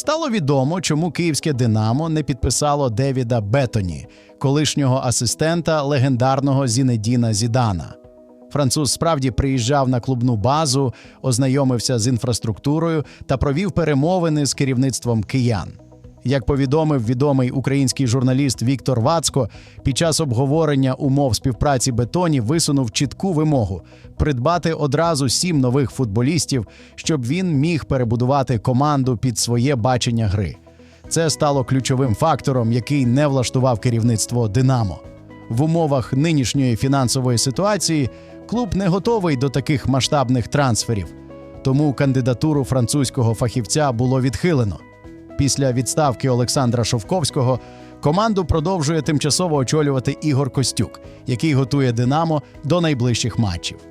Стало відомо, чому київське Динамо не підписало Девіда Бетоні, колишнього асистента легендарного Зінедіна Зідана. Француз справді приїжджав на клубну базу, ознайомився з інфраструктурою та провів перемовини з керівництвом киян. Як повідомив відомий український журналіст Віктор Вацко, під час обговорення умов співпраці бетоні висунув чітку вимогу придбати одразу сім нових футболістів, щоб він міг перебудувати команду під своє бачення гри. Це стало ключовим фактором, який не влаштував керівництво Динамо. В умовах нинішньої фінансової ситуації клуб не готовий до таких масштабних трансферів, тому кандидатуру французького фахівця було відхилено. Після відставки Олександра Шовковського команду продовжує тимчасово очолювати Ігор Костюк, який готує Динамо до найближчих матчів.